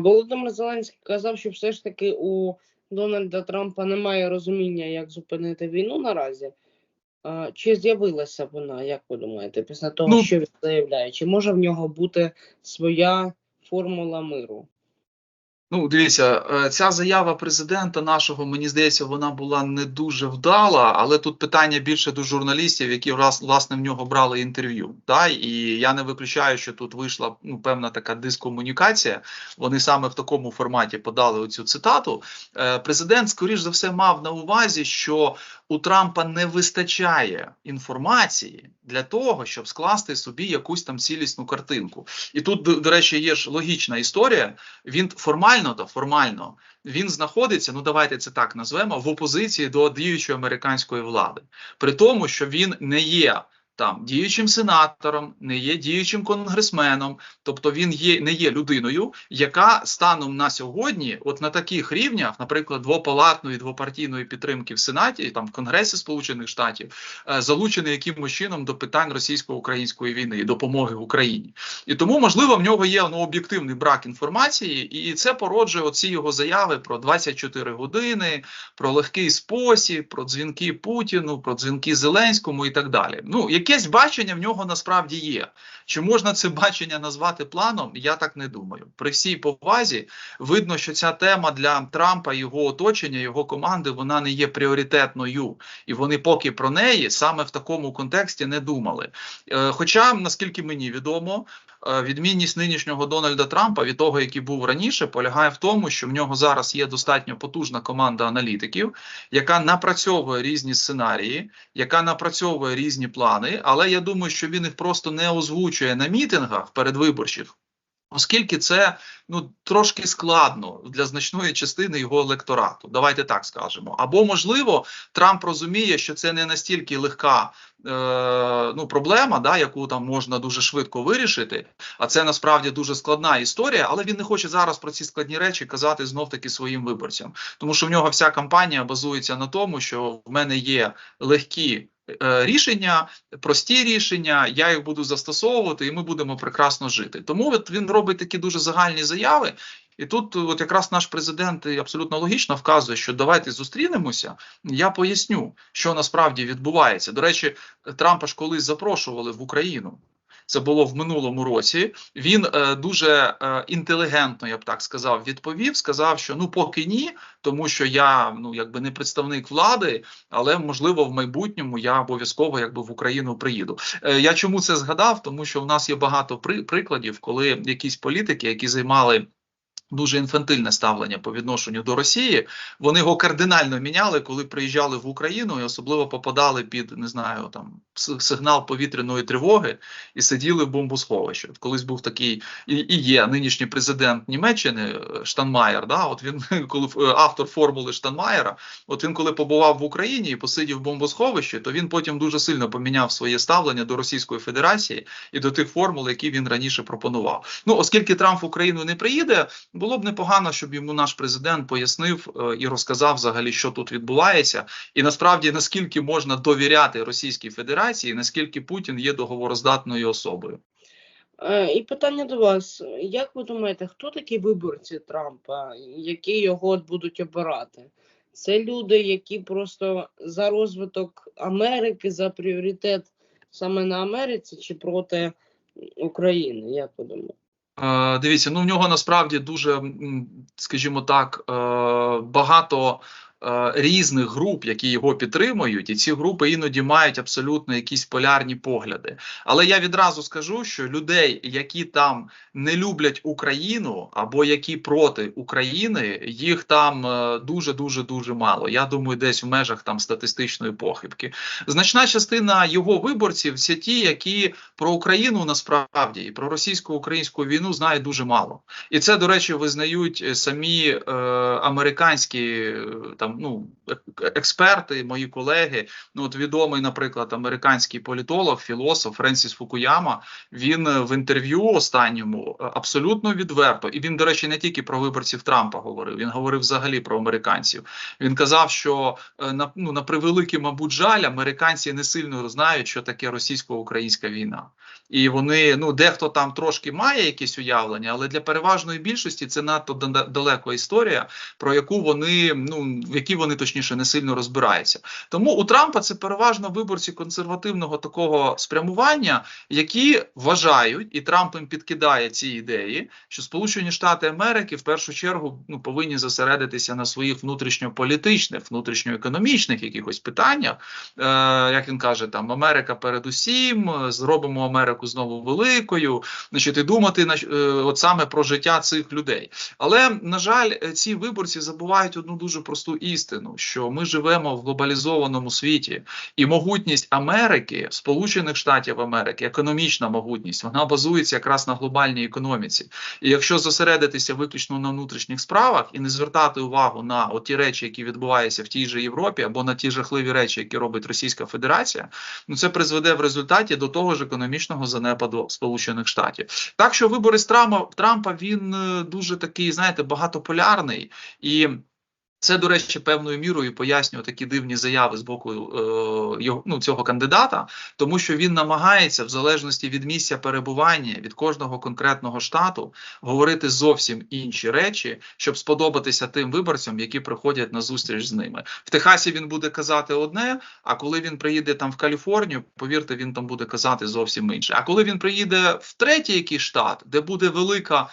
Володимир Зеленський казав, що все ж таки у Дональда Трампа немає розуміння, як зупинити війну наразі. Чи з'явилася вона, як ви думаєте, після того, Ну, що він заявляє? Чи може в нього бути своя формула миру? Ну, дивіться, е, ця заява президента нашого, мені здається, вона була не дуже вдала, але тут питання більше до журналістів, які влас- власне в нього брали інтерв'ю. Да? І я не виключаю, що тут вийшла ну, певна така дискомунікація. Вони саме в такому форматі подали оцю цитату. Е, Президент, скоріш за все, мав на увазі, що у Трампа не вистачає інформації для того, щоб скласти собі якусь там цілісну картинку. І тут, до речі, є ж логічна історія. Він формально та формально він знаходиться, ну давайте це так назвемо, в опозиції до діючої американської влади, при тому, що він не є. Там діючим сенатором, не є діючим конгресменом, тобто він є не є людиною, яка станом на сьогодні, от на таких рівнях, наприклад, двопалатної двопартійної підтримки в Сенаті, там в Конгресі Сполучених Штатів, е, залучений якимось чином до питань російсько-української війни і допомоги Україні. І тому, можливо, в нього є ну, об'єктивний брак інформації, і це породжує оці його заяви про 24 години, про легкий спосіб, про дзвінки Путіну, про дзвінки Зеленському і так далі. Ну, якесь бачення в нього насправді є. Чи можна це бачення назвати планом? Я так не думаю. При всій повазі видно, що ця тема для Трампа, його оточення, його команди, вона не є пріоритетною, і вони поки про неї саме в такому контексті не думали. Е, Хоча, наскільки мені відомо, відмінність нинішнього Дональда Трампа від того, який був раніше, полягає в тому, що в нього зараз є достатньо потужна команда аналітиків, яка напрацьовує різні сценарії, яка напрацьовує різні плани. Але я думаю, що він їх просто не озвучує на мітингах передвиборчих. Оскільки це ну трошки складно для значної частини його електорату, давайте так скажемо. Або можливо, Трамп розуміє, що це не настільки легка е, ну, проблема, да, яку там можна дуже швидко вирішити. А це насправді дуже складна історія, але він не хоче зараз про ці складні речі казати знов таки своїм виборцям, тому що в нього вся кампанія базується на тому, що в мене є легкі. Е, Рішення, прості рішення, я їх буду застосовувати, і ми будемо прекрасно жити. Тому от він робить такі дуже загальні заяви. І тут, от якраз наш президент абсолютно логічно вказує, що давайте зустрінемося. Я поясню, що насправді відбувається. До речі, Трампа ж колись запрошували в Україну. Це було в минулому році. Він е, дуже е, інтелігентно, я б так сказав, відповів. Сказав, що ну поки ні, тому що я ну якби не представник влади, але можливо в майбутньому я обов'язково якби в Україну приїду. Е, я чому це згадав? Тому що в нас є багато при, прикладів, коли якісь політики, які займали. Дуже інфантильне ставлення по відношенню до Росії. Вони його кардинально міняли, коли приїжджали в Україну і особливо попадали під не знаю там сигнал повітряної тривоги і сиділи в бомбосховищі. Колись був такий і, і є нинішній президент Німеччини е, Штанмаєр. Да, от він коли е, автор формули Штанмаєра. От він коли побував в Україні і посидів в бомбосховищі, то він потім дуже сильно поміняв своє ставлення до Російської Федерації і до тих формул, які він раніше пропонував. Ну оскільки Трамп в Україну не приїде. Було б непогано, щоб йому наш президент пояснив е, і розказав взагалі, що тут відбувається, і насправді наскільки можна довіряти Російській Федерації, наскільки Путін є договороздатною особою. Е, І питання до вас: як ви думаєте, хто такі виборці Трампа, які його будуть обирати? Це люди, які просто за розвиток Америки, за пріоритет саме на Америці чи проти України? Як ви думаєте? Е, Дивіться, ну в нього насправді дуже, скажімо так, е, багато різних груп, які його підтримують, і ці групи іноді мають абсолютно якісь полярні погляди. Але я відразу скажу, що людей, які там не люблять Україну або які проти України, їх там дуже дуже дуже мало. Я думаю, десь в межах там статистичної похибки. Значна частина його виборців це ті, які про Україну насправді і про російсько-українську війну знають дуже мало. І це, до речі, визнають е, самі е, американські е, там ну експерти, мої колеги. Ну от відомий, наприклад, американський політолог, філософ Френсіс Фукуяма. Він е, в інтерв'ю останньому е, абсолютно відверто, і він, до речі, не тільки про виборців Трампа говорив. Він говорив взагалі про американців. Він казав, що е, на ну на превеликий, мабуть, жаль, американці не сильно знають, що таке російсько-українська війна, і вони ну дехто там трошки має якісь уявлення, але для переважної більшості це надто да- далека історія, про яку вони ну в якій вони точніше не сильно розбираються. Тому у Трампа це переважно виборці консервативного такого спрямування, які вважають, і Трамп їм підкидає ці ідеї, що Сполучені Штати Америки в першу чергу ну повинні зосередитися на своїх внутрішньополітичних, внутрішньоекономічних якихось питаннях. Е, як він каже, там Америка передусім, е, зробимо Америку знову великою. Значить, і думати на е, от саме про життя цих людей. Але на жаль, ці виборці забувають одну дуже просту що ми живемо в глобалізованому світі, і могутність Америки, Сполучених Штатів Америки, економічна могутність, вона базується якраз на глобальній економіці. І якщо зосередитися виключно на внутрішніх справах і не звертати увагу на ті речі, які відбуваються в тій же Європі, або на ті жахливі речі, які робить Російська Федерація, ну це призведе в результаті до того ж економічного занепаду Сполучених Штатів. Так що вибори з Трампа, Трампа він е, дуже такий, знаєте, багатополярний і. Це, до речі, певною мірою пояснює такі дивні заяви з боку е, ну, цього кандидата, тому що він намагається, в залежності від місця перебування від кожного конкретного штату, говорити зовсім інші речі, щоб сподобатися тим виборцям, які приходять на зустріч з ними. В Техасі він буде казати одне, а коли він приїде там в Каліфорнію, повірте, він там буде казати зовсім інше. А коли він приїде в третій якийсь штат, де буде велика.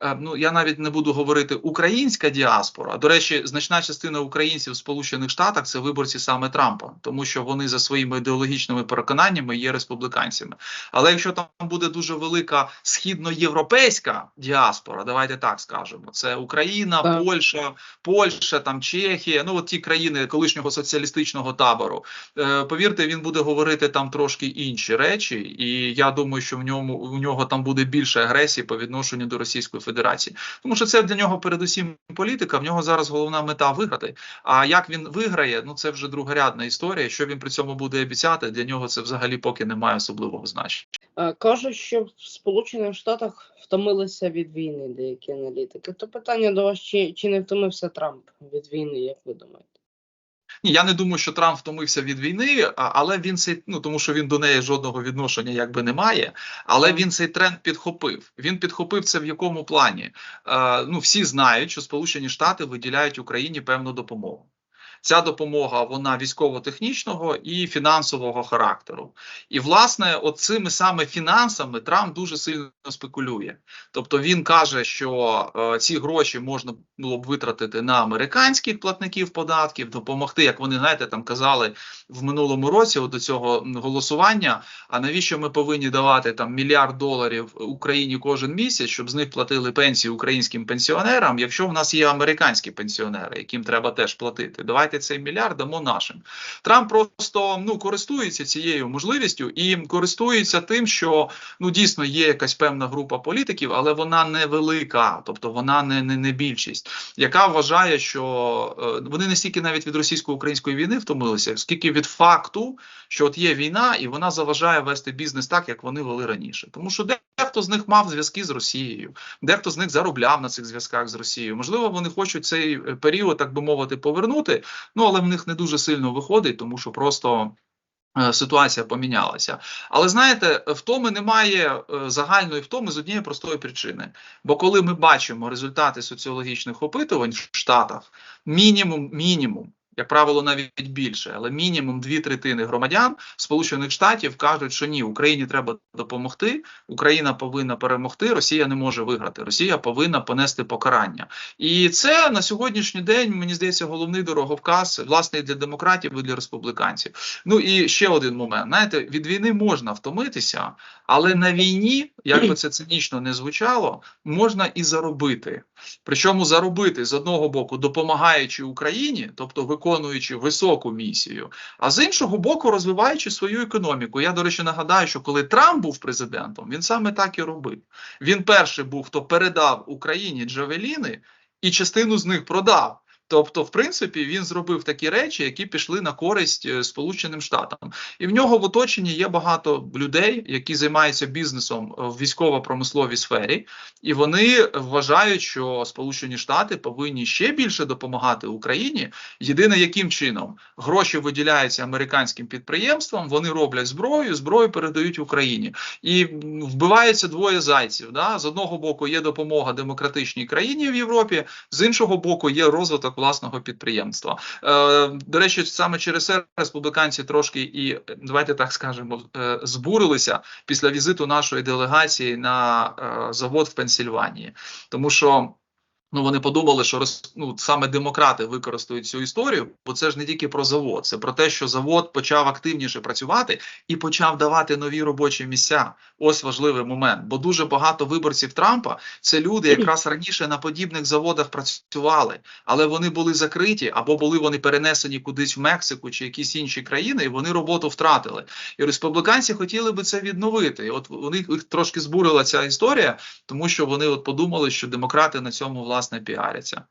Е, Ну, я навіть не буду говорити українська діаспора. До речі, значна частина українців в Сполучених Штатах це виборці саме Трампа, тому що вони за своїми ідеологічними переконаннями є республіканцями. Але якщо там буде дуже велика східноєвропейська діаспора, давайте так скажемо, це Україна, Так. Польща, Польща, там Чехія, ну от ті країни колишнього соціалістичного табору. Е, повірте, він буде говорити там трошки інші речі, і я думаю, що в ньому у нього там буде більше агресії по відношенню до Російської Федерації, тому що це для нього передусім політика. В нього зараз головна мета виграти. А як він виграє, ну це вже другорядна історія. Що він при цьому буде обіцяти? Для нього це взагалі поки не має особливого значення. Кажуть, що в Сполучених Штатах втомилися від війни деякі аналітики. То питання до вас, чи, чи не втомився Трамп від війни, як ви думаєте? Ні, я не думаю, що Трамп втомився від війни, але він цей ну тому, що він до неї жодного відношення якби не має. Але він цей тренд підхопив. Він підхопив це в якому плані? Е, ну всі знають, що Сполучені Штати виділяють Україні певну допомогу. Ця допомога вона військово-технічного і фінансового характеру. І власне, от цими саме фінансами Трамп дуже сильно спекулює. Тобто він каже, що е, ці гроші можна було б витратити на американських платників податків, допомогти, як вони знаєте, там казали в минулому році до цього голосування. А навіщо ми повинні давати там мільярд доларів Україні кожен місяць, щоб з них платили пенсії українським пенсіонерам, якщо в нас є американські пенсіонери, яким треба теж платити? Давайте цей мільярд дамо нашим. Трамп просто ну користується цією можливістю і користується тим, що ну дійсно є якась певна група політиків, але вона невелика, тобто вона не, не, не більшість, яка вважає, що е, вони не стільки навіть від російсько-української війни втомилися, скільки від факту, що от є війна, і вона заважає вести бізнес так, як вони вели раніше. Тому що дехто з них мав зв'язки з Росією, дехто з них заробляв на цих зв'язках з Росією. Можливо, вони хочуть цей е, період, так би мовити, повернути. Ну але в них не дуже сильно виходить, тому що просто. е, Ситуація помінялася, але знаєте, втоми немає е, загальної втоми з однієї простої причини. Бо коли ми бачимо результати соціологічних опитувань в Штатах, мінімум, мінімум, як правило, навіть більше, але мінімум дві третини громадян Сполучених Штатів кажуть, що ні, Україні треба допомогти, Україна повинна перемогти, Росія не може виграти, Росія повинна понести покарання. І це на сьогоднішній день, мені здається, головний дороговказ власне і для демократів і для республіканців. Ну і ще один момент: знаєте, від війни можна втомитися, але на війні, як би це цинічно не звучало, можна і заробити. Причому заробити з одного боку, допомагаючи Україні, тобто виконуючи високу місію, а з іншого боку, розвиваючи свою економіку. Я, до речі, нагадаю, що коли Трамп був президентом, він саме так і робив. Він перший був, хто передав Україні джавеліни і частину з них продав. Тобто, в принципі, він зробив такі речі, які пішли на користь е, Сполученим Штатам, і в нього в оточенні є багато людей, які займаються бізнесом в військово-промисловій сфері, і вони вважають, що Сполучені Штати повинні ще більше допомагати Україні. Єдине, яким чином гроші виділяються американським підприємствам, вони роблять зброю, зброю передають Україні, і м, вбиваються двоє зайців. Да? З одного боку є допомога демократичній країні в Європі, з іншого боку, є розвиток власного підприємства. Е, до речі, саме через це республіканці трошки і давайте так скажемо, е, збурилися після візиту нашої делегації на е, завод в Пенсільванії, тому що. Ну, вони подумали, що роз- ну, саме демократи використають цю історію, бо це ж не тільки про завод, це про те, що завод почав активніше працювати і почав давати нові робочі місця. Ось важливий момент. Бо дуже багато виборців Трампа це люди, якраз раніше на подібних заводах працювали, але вони були закриті або були вони перенесені кудись в Мексику чи якісь інші країни, і вони роботу втратили. І республіканці хотіли би це відновити. І от вони їх трошки збурила ця історія, тому що вони от подумали, що демократи на цьому власне піаряться.